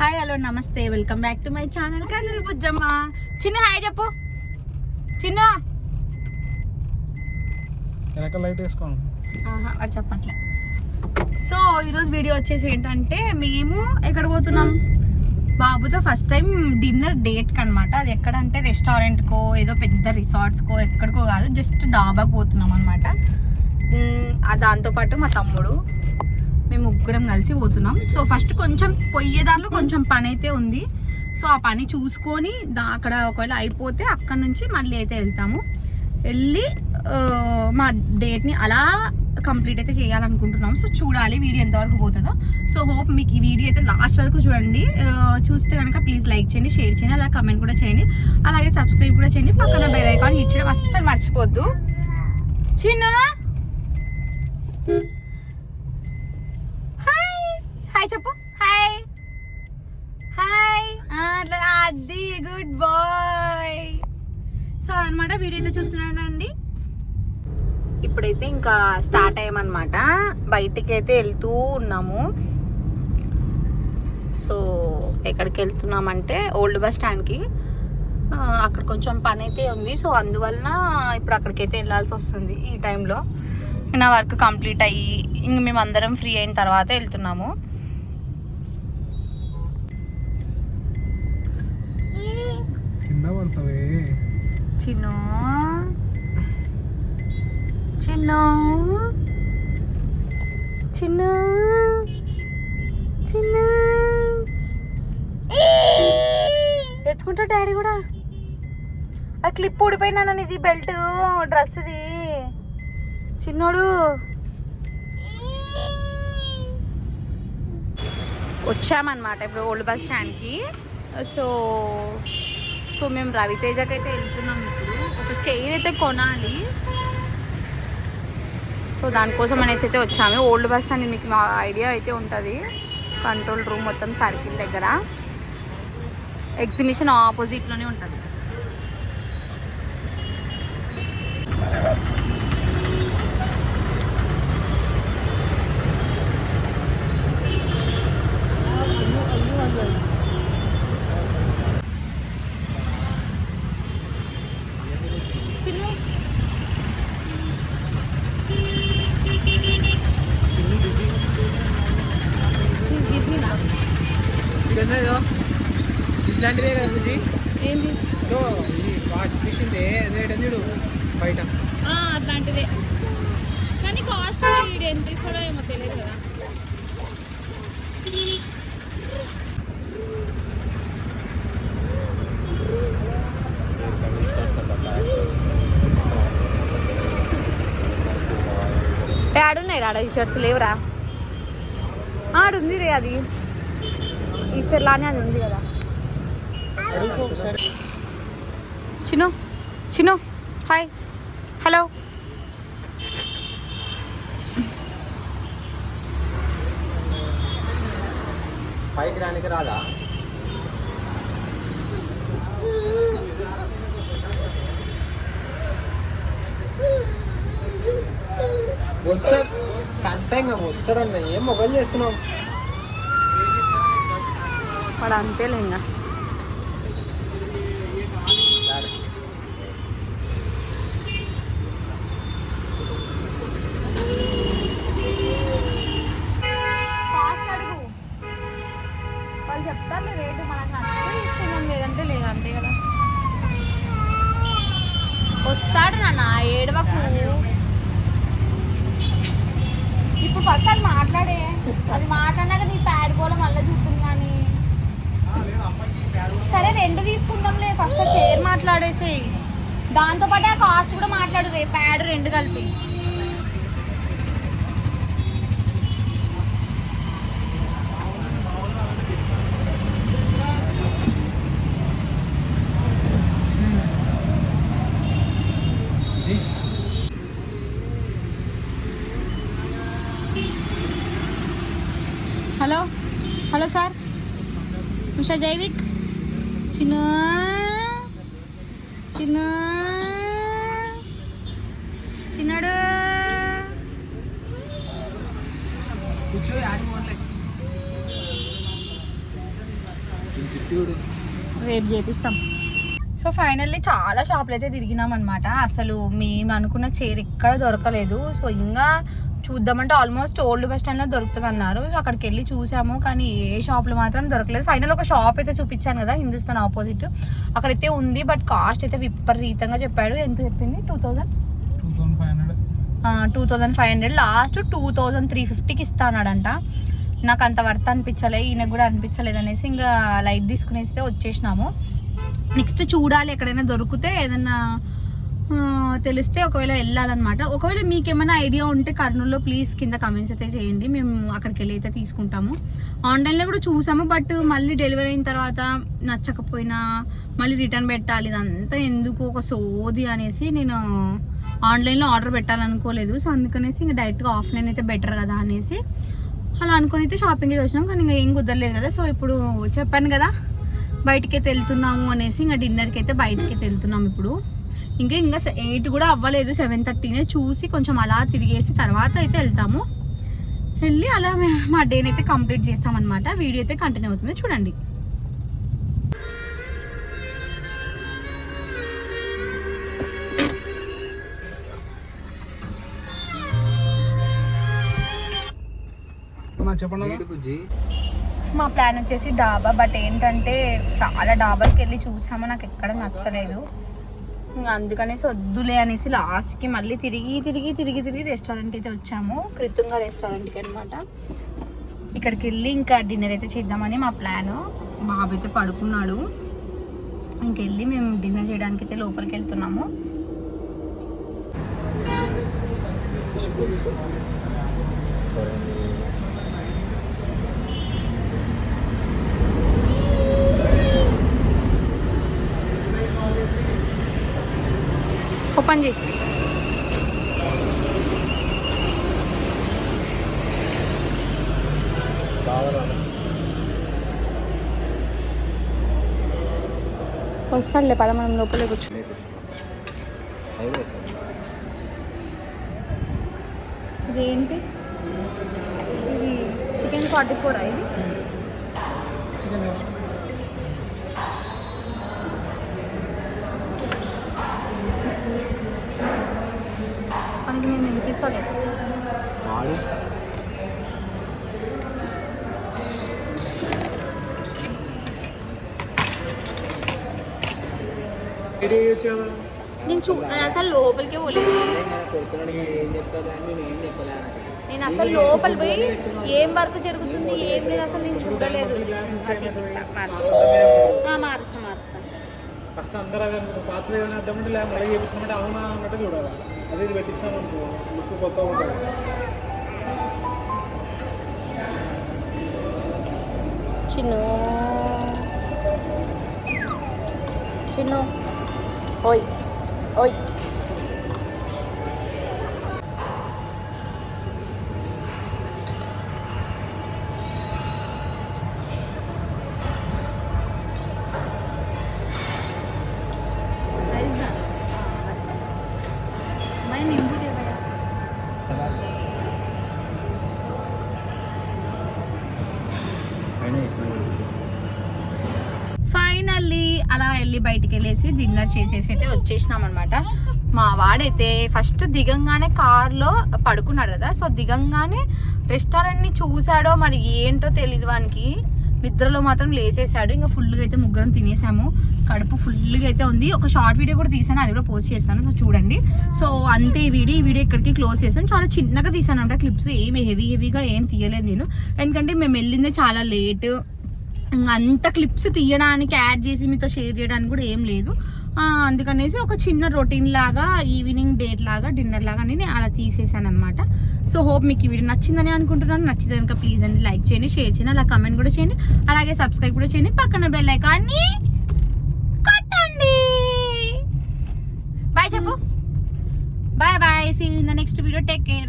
Hi hello నమస్తే. Welcome back to my channel Kannela Bujjamma చిన్న hi చెప్పు. చిన్న లైట్ వేసుకోండి. వాడు చెప్పట్లే. సో ఈరోజు వీడియో వచ్చేసి ఏంటంటే మేము ఎక్కడ పోతున్నాం? బాబుతో ఫస్ట్ టైం డిన్నర్ డేట్కి అనమాట అది ఎక్కడంటే రెస్టారెంట్కో ఏదో పెద్ద రిసార్ట్స్కో ఎక్కడికో కాదు జస్ట్ డాబాకి పోతున్నాం అనమాట దాంతోపాటు మా తమ్ముడు మేము ముగ్గురం కలిసి పోతున్నాం. సో ఫస్ట్ కొంచెం పోయేదారిలో కొంచెం పని అయితే ఉంది. సో ఆ పని చూసుకొని దా అక్కడ ఒకవేళ అయిపోతే అక్కడ నుంచి మళ్ళీ అయితే వెళ్తాము. వెళ్ళి మా డేట్ని అలా కంప్లీట్ అయితే చేయాలనుకుంటున్నాం సో చూడాలి వీడియో ఎంతవరకు పోతుందో. సో హోప్ మీకు ఈ వీడియో అయితే లాస్ట్ వరకు చూడండి. చూస్తే కనుక ప్లీజ్ లైక్ చేయండి షేర్ చేయండి అలాగే కమెంట్ కూడా చేయండి. అలాగే సబ్స్క్రైబ్ కూడా చేయండి. పక్కన బెల్ ఐకాన్ ఇచ్చడం అస్సలు మర్చిపోద్దు. చిన్న హాయ్ హాయ్ చెప్పు హాయ్ హాయ్ అట్లా అది గుడ్ బాయ్ సో అనమాట వీడియో అయితే చూస్తున్నానండి. ఇప్పుడైతే ఇంకా స్టార్ట్ అయ్యామన్నమాట. బయటికి అయితే వెళ్తూ ఉన్నాము. సో ఎక్కడికి వెళ్తున్నామంటే ఓల్డ్ బస్ స్టాండ్కి అక్కడ కొంచెం పని అయితే ఉంది. సో అందువలన ఇప్పుడు అక్కడికైతే వెళ్ళాల్సి వస్తుంది ఈ టైంలో నా వర్క్ కంప్లీట్ అయ్యి ఇంక మేము అందరం ఫ్రీ అయిన తర్వాత వెళ్తున్నాము కింద పడతావే చిన్ను. చిన్ను. చిన్ను. చిన్ను. ఎత్తుకుంటా డాడీ కూడా. ఆ క్లిప్ ఊడిపోయినా ఇది బెల్ట్ డ్రెస్ది చిన్నోడు. వచ్చామన్నమాట ఇప్పుడు ఓల్డ్ బస్ స్టాండ్కి. సో సో మేము రవితేజకి అయితే వెళ్తున్నాం ఇప్పుడు. ఒక చైర్ అయితే కొనాలి. సో దానికోసం అనేసి అయితే వచ్చాము. ఓల్డ్ బస్ స్టాండ్ మీకు మా ఐడియా అయితే ఉంటుంది. కంట్రోల్ రూమ్ మొత్తం సర్కిల్ దగ్గర. ఎగ్జిబిషన్ ఆపోజిట్లోనే ఉంటుంది చిన్ను బిజీనా ఇదేదో ఇట్లాంటిదే కదా బుజ్జి? ఏంది? ఇదో ఈ వాష్ మిషన్ రేట్ చూడు బయట. అట్లాంటిదే. కానీ కాస్ట్ ఎంత ఇస్తాడో ఏమో తెలియదు కదా. ఆడున్నాయి ఆడ ఈ షర్ట్స్ లేవురా. ఆడుంది రే అది. టీచర్ లానే అది ఉంది కదా. చిను చిను హాయ్ హలో పైకి రానికి రాదా? వస్తాడు. ఇంకా వస్తాడన్న ఏం మొబైల్ చేస్తున్నావు? వాడు అంతేలే ఇంకా వాళ్ళు చెప్తారు రేటు మనకు నచ్చితే తీసుకుందాం లేదంటే లేదు అంతే కదా వస్తాడు నాన్న ఏడవకు ఇప్పుడు ఫస్ట్ అది మాట్లాడే అది మాట్లాడినాక నీ ప్యాడ్ కూడా మళ్ళీ చూస్తుంది కానీ సరే రెండు తీసుకుందాంలే ఫస్ట్ చైర్ మాట్లాడేసి దాంతో పాటు ఆ కాస్ట్ కూడా మాట్లాడు రే ప్యాడ్ రెండు కలిపి. Hello hello sir. Usha Jaivik. చిన్న చిన్న. చిన్నాడు. రేపు చేపిస్తాం. సో ఫైనల్లీ చాలా షాపులు అయితే తిరిగినాం అనమాట అసలు మేము అనుకున్న చైర్ ఎక్కడ దొరకలేదు. సో ఇంకా చూద్దామంటే ఆల్మోస్ట్ ఓల్డ్ బస్ స్టాండ్లో దొరుకుతుంది అన్నారు అక్కడికి వెళ్ళి చూసాము. కానీ ఏ షాప్లో మాత్రం దొరకలేదు. ఫైనల్ ఒక షాప్ అయితే చూపించాను కదా హిందుస్థాన్ ఆపోజిట్ అక్కడైతే ఉంది బట్ కాస్ట్ అయితే విపరీతంగా చెప్పాడు. ఎంత చెప్పింది? Two thousand two thousand five hundred last two thousand three ఫిఫ్టీకి ఇస్తానాడంట నాకు అంత వర్త్ అనిపించలే ఈయనకు కూడా అనిపించలేదు అనేసి ఇంకా లైట్ తీసుకునేసి అయితే వచ్చేసినాము. నెక్స్ట్ చూడాలి ఎక్కడైనా దొరికితే ఏదైనా ఆ, తెలిస్తే ఒకవేళ వెళ్ళాలన్నమాట. ఒకవేళ మీకు ఏమైనా ఐడియా ఉంటే కర్నూలులో ప్లీజ్ కింద కమెంట్స్ అయితే చేయండి. మేము అక్కడికి వెళ్ళి అయితే తీసుకుంటాము. ఆన్లైన్లో కూడా చూసాము బట్ మళ్ళీ డెలివరీ అయిన తర్వాత నచ్చకపోయినా మళ్ళీ రిటర్న్ పెట్టాలి. ఇదంతా ఎందుకు ఒక సోది అనేసి నేను ఆన్లైన్లో ఆర్డర్ పెట్టాలనుకోలేదు. సో అందుకనేసి ఇంకా డైరెక్ట్గా ఆఫ్లైన్ అయితే బెటర్ కదా అనేసి అలా అనుకుని అయితే షాపింగ్ అయితే వచ్చినాం. కానీ ఇంకా ఏం కుదరలేదు కదా. సో ఇప్పుడు చెప్పాను కదా బయటికి వెళ్తున్నాము అనేసి ఇంకా డిన్నర్కి అయితే బయటికి వెళ్తున్నాము ఇప్పుడు. ఇంకా ఇంకా ఎయిట్ కూడా అవ్వలేదు సెవెన్ థర్టీనే చూసి కొంచెం అలా తిరిగేసి తర్వాత అయితే వెళ్తాము. వెళ్ళి అలా మే- డేని అయితే కంప్లీట్ చేస్తామన్నమాట. వీడియో అయితే కంటిన్యూ అవుతుంది. చూడండి. చెప్పండి మా ప్లాన్ వచ్చేసి డాబా బట్ ఏంటంటే చాలా డాబాకి వెళ్ళి చూసాము. నాకు ఎక్కడ నచ్చలేదు. ఇంకా అందుకనేసి వద్దులే అనేసి లాస్ట్కి మళ్ళీ తిరిగి తిరిగి తిరిగి తిరిగి రెస్టారెంట్ అయితే వచ్చాము. కృతంగా రెస్టారెంట్కి అనమాట ఇక్కడికి వెళ్ళి ఇంకా డిన్నర్ అయితే చేద్దామని మా ప్లాన్ బాబు అయితే పడుకున్నాడు. ఇంకెళ్ళి మేము డిన్నర్ చేయడానికి అయితే లోపలికి వెళ్తున్నాము. ఓపెన్ చేయి వస్తాడులే పద మనం లోపలే కూర్చో. ఇదేంటి? ఇది చికెన్ ఫార్టీ ఫోర్ ఇది? చికెన్ వినిపిస్తలే వాడు నేను చూ నేను అసలు లోపలికే పోలేదు. నేను అసలు లోపల పోయి ఏం వర్క్ జరుగుతుంది ఏం లేదు అసలు నేను చూడలేదు. మార్చు మారుస్తా. ఫస్ట్ అందరూ అడ్డమంటే లేదా మళ్ళీ చేపించామంటే అవునా అన్నట్టు చూడాలి. అదే ఇది పెట్టించాం అనుకో లుక్ కొత్తగా ఉంటుంది చిన్ను చిన్ను ఓయ్ ఓయ్ అలా వెళ్ళి బయటికి వెళ్ళేసి డిన్నర్ చేసేసి అయితే వచ్చేసినాం అనమాట మా వాడైతే ఫస్ట్ దిగంగానే కార్లో పడుకున్నాడు కదా సో దిగంగానే రెస్టారెంట్ని చూశాడో మరి ఏంటో తెలియదు వానికి. నిద్రలో మాత్రం లేచేసాడు ఇంకా ఫుల్గా అయితే ముగ్గురం తినేసాము. కడుపు ఫుల్గా అయితే ఉంది. ఒక షార్ట్ వీడియో కూడా తీసాను అది కూడా పోస్ట్ చేస్తాను సో చూడండి. సో అంతే ఈ వీడియో ఈ వీడియో ఇక్కడికి క్లోజ్ చేశాను చాలా చిన్నగా తీసాను అంట క్లిప్స్ ఏమి హెవీ హెవీగా ఏం తీయలేదు నేను. ఎందుకంటే మేము వెళ్ళిందే చాలా లేట్. అంత క్లిప్స్ తీయడానికి యాడ్ చేసి మీతో షేర్ చేయడానికి కూడా ఏం లేదు. అందుకనేసి ఒక చిన్న రొటీన్ లాగా ఈవినింగ్ డేట్ లాగా డిన్నర్ లాగా నేను అలా తీసేసాను అనమాట సో హోప్ మీకు ఈ వీడియో నచ్చిందని అనుకుంటున్నాను. నచ్చింది కనుక ప్లీజ్ అండి లైక్ చేయండి షేర్ చేయండి అలా కమెంట్ కూడా చేయండి. అలాగే సబ్స్క్రైబ్ కూడా చేయండి. పక్కన బెల్ ఐకాన్ని కొట్టండి. బాయ్ చెప్పు. Bye bye see in the next video take care